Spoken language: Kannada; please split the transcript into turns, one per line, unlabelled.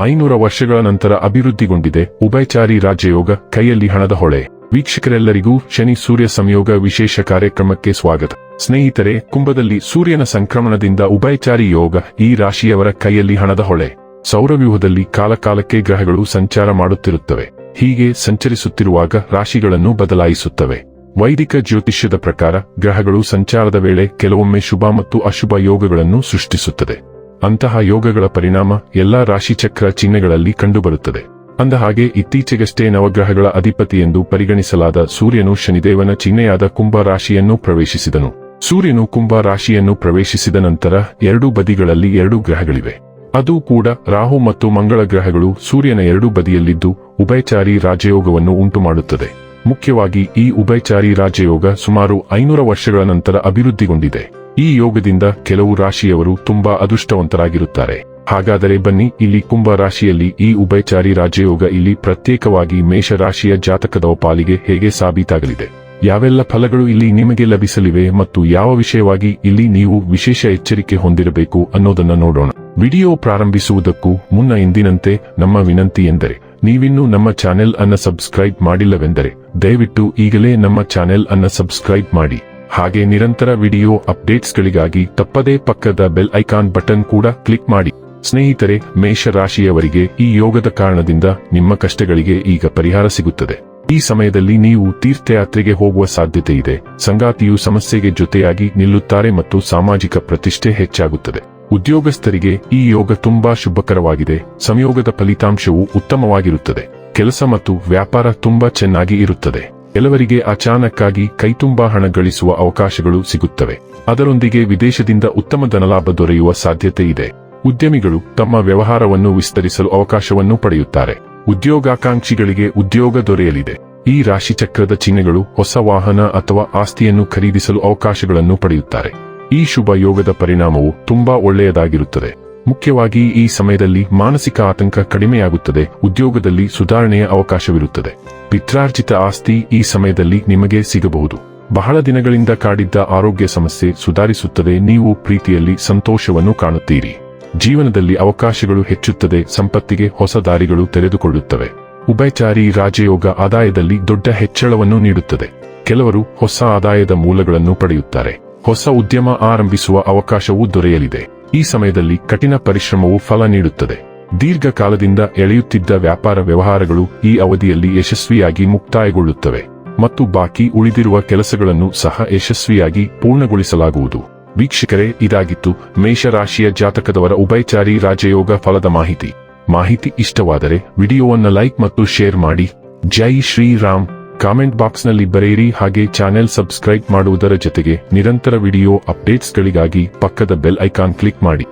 ಐನೂರ ವರ್ಷಗಳ ನಂತರ ಅಭಿವೃದ್ಧಿಗೊಂಡಿದೆ ಉಭಯಚಾರಿ ರಾಜಯೋಗ ಕೈಯಲ್ಲಿ ಹಣದ ಹೊಳೆ. ವೀಕ್ಷಕರೆಲ್ಲರಿಗೂ ಶನಿ ಸೂರ್ಯ ಸಂಯೋಗ ವಿಶೇಷ ಕಾರ್ಯಕ್ರಮಕ್ಕೆ ಸ್ವಾಗತ. ಸ್ನೇಹಿತರೆ, ಕುಂಭದಲ್ಲಿ ಸೂರ್ಯನ ಸಂಕ್ರಮಣದಿಂದ ಉಭಯಚಾರಿ ಯೋಗ ಈ ರಾಶಿಯವರ ಕೈಯಲ್ಲಿ ಹಣದ ಹೊಳೆ. ಸೌರವ್ಯೂಹದಲ್ಲಿ ಕಾಲಕಾಲಕ್ಕೆ ಗ್ರಹಗಳು ಸಂಚಾರ ಮಾಡುತ್ತಿರುತ್ತವೆ. ಹೀಗೆ ಸಂಚರಿಸುತ್ತಿರುವಾಗ ರಾಶಿಗಳನ್ನು ಬದಲಾಯಿಸುತ್ತವೆ. ವೈದಿಕ ಜ್ಯೋತಿಷ್ಯದ ಪ್ರಕಾರ ಗ್ರಹಗಳು ಸಂಚಾರದ ವೇಳೆ ಕೆಲವೊಮ್ಮೆ ಶುಭ ಮತ್ತು ಅಶುಭ ಯೋಗಗಳನ್ನು ಸೃಷ್ಟಿಸುತ್ತದೆ. ಅಂತಹ ಯೋಗಗಳ ಪರಿಣಾಮ ಎಲ್ಲಾ ರಾಶಿಚಕ್ರ ಚಿಹ್ನೆಗಳಲ್ಲಿ ಕಂಡುಬರುತ್ತದೆ. ಅಂದಹಾಗೆ, ಇತ್ತೀಚೆಗಷ್ಟೇ ನವಗ್ರಹಗಳ ಅಧಿಪತಿ ಎಂದು ಪರಿಗಣಿಸಲಾದ ಸೂರ್ಯನು ಶನಿದೇವನ ಚಿಹ್ನೆಯಾದ ಕುಂಭ ರಾಶಿಯನ್ನು ಪ್ರವೇಶಿಸಿದನು. ಸೂರ್ಯನು ಕುಂಭ ರಾಶಿಯನ್ನು ಪ್ರವೇಶಿಸಿದ ನಂತರ ಎರಡೂ ಬದಿಗಳಲ್ಲಿ ಎರಡು ಗ್ರಹಗಳಿವೆ. ಅದು ಕೂಡ ರಾಹು ಮತ್ತು ಮಂಗಳ ಗ್ರಹಗಳು ಸೂರ್ಯನ ಎರಡೂ ಬದಿಯಲ್ಲಿದ್ದು ಉಭಯಚಾರಿ ರಾಜಯೋಗವನ್ನು ಉಂಟುಮಾಡುತ್ತದೆ. ಮುಖ್ಯವಾಗಿ ಈ ಉಭಯಚಾರಿ ರಾಜಯೋಗ ಸುಮಾರು ಐನೂರ ವರ್ಷಗಳ ನಂತರ ಅಭಿವೃದ್ಧಿಗೊಂಡಿದೆ. ಈ ಯೋಗದಿಂದ ಕೆಲವು ರಾಶಿಯವರು ತುಂಬಾ ಅದೃಷ್ಟವಂತರಾಗಿರುತ್ತಾರೆ. ಹಾಗಾದರೆ ಬನ್ನಿ, ಇಲ್ಲಿ ಕುಂಭ ರಾಶಿಯಲ್ಲಿ ಈ ಉಭಯಚಾರಿ ರಾಜಯೋಗ ಇಲ್ಲಿ ಪ್ರತ್ಯೇಕವಾಗಿ ಮೇಷ ರಾಶಿಯ ಜಾತಕದ ಪಾಲಿಗೆ ಹೇಗೆ ಸಾಬೀತಾಗಲಿದೆ? ಯಾವೆಲ್ಲ ಫಲಗಳು ಇಲ್ಲಿ ನಿಮಗೆ ಲಭಿಸಲಿವೆ ಮತ್ತು ಯಾವ ವಿಷಯವಾಗಿ ಇಲ್ಲಿ ನೀವು ವಿಶೇಷ ಎಚ್ಚರಿಕೆ ಹೊಂದಿರಬೇಕು ಅನ್ನೋದನ್ನ ನೋಡೋಣ. ವಿಡಿಯೋ ಪ್ರಾರಂಭಿಸುವುದಕ್ಕೂ ಮುನ್ನ ಎಂದಿನಂತೆ ನಮ್ಮ ವಿನಂತಿ ಎಂದರೆ, ನೀವಿನ್ನೂ ನಮ್ಮ ಚಾನೆಲ್ ಅನ್ನ ಸಬ್ಸ್ಕ್ರೈಬ್ ಮಾಡಿಲ್ಲವೆಂದರೆ, ದಯವಿಟ್ಟು ಈಗಲೇ ನಮ್ಮ ಚಾನೆಲ್ ಅನ್ನ ಸಬ್ಸ್ಕ್ರೈಬ್ ಮಾಡಿ. ಹಾಗೆ ನಿರಂತರ ವಿಡಿಯೋ ಅಪ್ಡೇಟ್ಸ್ಗಳಿಗಾಗಿ ತಪ್ಪದೇ ಪಕ್ಕದ ಬೆಲ್ ಐಕಾನ್ ಬಟನ್ ಕೂಡ ಕ್ಲಿಕ್ ಮಾಡಿ. ಸ್ನೇಹಿತರೆ ಮೇಷ ರಾಶಿಯವರಿಗೆ ಈ ಯೋಗದ ಕಾರಣದಿಂದ ನಿಮ್ಮ ಕಷ್ಟಗಳಿಗೆ ಈಗ ಪರಿಹಾರ ಸಿಗುತ್ತದೆ. ಈ ಸಮಯದಲ್ಲಿ ನೀವು ತೀರ್ಥಯಾತ್ರೆಗೆ ಹೋಗುವ ಸಾಧ್ಯತೆ ಇದೆ. ಸಂಗಾತಿಯು ಸಮಸ್ಯೆಗೆ ಜೊತೆಯಾಗಿ ನಿಲ್ಲುತ್ತಾರೆ ಮತ್ತು ಸಾಮಾಜಿಕ ಪ್ರತಿಷ್ಠೆ ಹೆಚ್ಚಾಗುತ್ತದೆ. ಉದ್ಯೋಗಸ್ಥರಿಗೆ ಈ ಯೋಗ ತುಂಬಾ ಶುಭಕರವಾಗಿದೆ. ಸಂಯೋಗದ ಫಲಿತಾಂಶವು ಉತ್ತಮವಾಗಿರುತ್ತದೆ. ಕೆಲಸ ಮತ್ತು ವ್ಯಾಪಾರ ತುಂಬಾ ಚೆನ್ನಾಗಿ ಇರುತ್ತದೆ. ಕೆಲವರಿಗೆ ಅಚಾನಕ್ಕಾಗಿ ಕೈತುಂಬಾ ಹಣ ಗಳಿಸುವ ಅವಕಾಶಗಳು ಸಿಗುತ್ತವೆ. ಅದರೊಂದಿಗೆ ವಿದೇಶದಿಂದ ಉತ್ತಮ ಧನಲಾಭ ದೊರೆಯುವ ಸಾಧ್ಯತೆ ಇದೆ. ಉದ್ಯಮಿಗಳು ತಮ್ಮ ವ್ಯವಹಾರವನ್ನು ವಿಸ್ತರಿಸಲು ಅವಕಾಶವನ್ನು ಪಡೆಯುತ್ತಾರೆ. ಉದ್ಯೋಗಾಕಾಂಕ್ಷಿಗಳಿಗೆ ಉದ್ಯೋಗ ದೊರೆಯಲಿದೆ. ಈ ರಾಶಿಚಕ್ರದ ಚಿಹ್ನೆಗಳು ಹೊಸ ವಾಹನ ಅಥವಾ ಆಸ್ತಿಯನ್ನು ಖರೀದಿಸಲು ಅವಕಾಶಗಳನ್ನು ಪಡೆಯುತ್ತಾರೆ. ಈ ಶುಭ ಯೋಗದ ಪರಿಣಾಮವು ತುಂಬಾ ಒಳ್ಳೆಯದಾಗಿರುತ್ತದೆ. ಮುಖ್ಯವಾಗಿ ಈ ಸಮಯದಲ್ಲಿ ಮಾನಸಿಕ ಆತಂಕ ಕಡಿಮೆಯಾಗುತ್ತದೆ. ಉದ್ಯೋಗದಲ್ಲಿ ಸುಧಾರಣೆಯ ಅವಕಾಶವಿರುತ್ತದೆ. ಪಿತ್ರಾರ್ಜಿತ ಆಸ್ತಿ ಈ ಸಮಯದಲ್ಲಿ ನಿಮಗೆ ಸಿಗಬಹುದು. ಬಹಳ ದಿನಗಳಿಂದ ಕಾಡಿದ್ದ ಆರೋಗ್ಯ ಸಮಸ್ಯೆ ಸುಧಾರಿಸುತ್ತದೆ, ನೀವು ಪ್ರೀತಿಯಲ್ಲಿ ಸಂತೋಷವನ್ನು ಕಾಣುತ್ತೀರಿ. ಜೀವನದಲ್ಲಿ ಅವಕಾಶಗಳು ಹೆಚ್ಚುತ್ತದೆ, ಸಂಪತ್ತಿಗೆ ಹೊಸ ದಾರಿಗಳು ತೆರೆದುಕೊಳ್ಳುತ್ತವೆ. ಉಭಯಚಾರಿ ರಾಜಯೋಗ ಆದಾಯದಲ್ಲಿ ದೊಡ್ಡ ಹೆಚ್ಚಳವನ್ನು ನೀಡುತ್ತದೆ. ಕೆಲವರು ಹೊಸ ಆದಾಯದ ಮೂಲಗಳನ್ನು ಪಡೆಯುತ್ತಾರೆ. ಹೊಸ ಉದ್ಯಮ ಆರಂಭಿಸುವ ಅವಕಾಶವೂ ದೊರೆಯಲಿದೆ. ಈ ಸಮಯದಲ್ಲಿ ಕಠಿಣ ಪರಿಶ್ರಮವು ಫಲ ನೀಡುತ್ತದೆ. ದೀರ್ಘಕಾಲದಿಂದ ಎಳೆಯುತ್ತಿದ್ದ ವ್ಯಾಪಾರ ವ್ಯವಹಾರಗಳು ಈ ಅವಧಿಯಲ್ಲಿ ಯಶಸ್ವಿಯಾಗಿ ಮುಕ್ತಾಯಗೊಳ್ಳುತ್ತವೆ ಮತ್ತು ಬಾಕಿ ಉಳಿದಿರುವ ಕೆಲಸಗಳನ್ನು ಸಹ ಯಶಸ್ವಿಯಾಗಿ ಪೂರ್ಣಗೊಳಿಸಲಾಗುವುದು. ವೀಕ್ಷಕರೇ, ಇದಾಗಿತ್ತು ಮೇಷರಾಶಿಯ ಜಾತಕದವರ ಉಭಯಚಾರಿ ರಾಜಯೋಗ ಫಲದ ಮಾಹಿತಿ. ಮಾಹಿತಿ ಇಷ್ಟವಾದರೆ ವಿಡಿಯೋವನ್ನು ಲೈಕ್ ಮತ್ತು ಶೇರ್ ಮಾಡಿ. ಜೈ ಶ್ರೀರಾಮ್. ಕಾಮೆಂಟ್ ಬಾಕ್ಸ್ನಲ್ಲಿ ಬರೆಯಿರಿ ಹಾಗೆ ಚಾನೆಲ್ ಸಬ್ಸ್ಕ್ರೈಬ್ ಮಾಡುವುದರ ಜೊತೆಗೆ ನಿರಂತರ ವಿಡಿಯೋ ಅಪ್ಡೇಟ್ಸ್ಗಳಿಗಾಗಿ ಪಕ್ಕದ ಬೆಲ್ ಐಕಾನ್ ಕ್ಲಿಕ್ ಮಾಡಿ.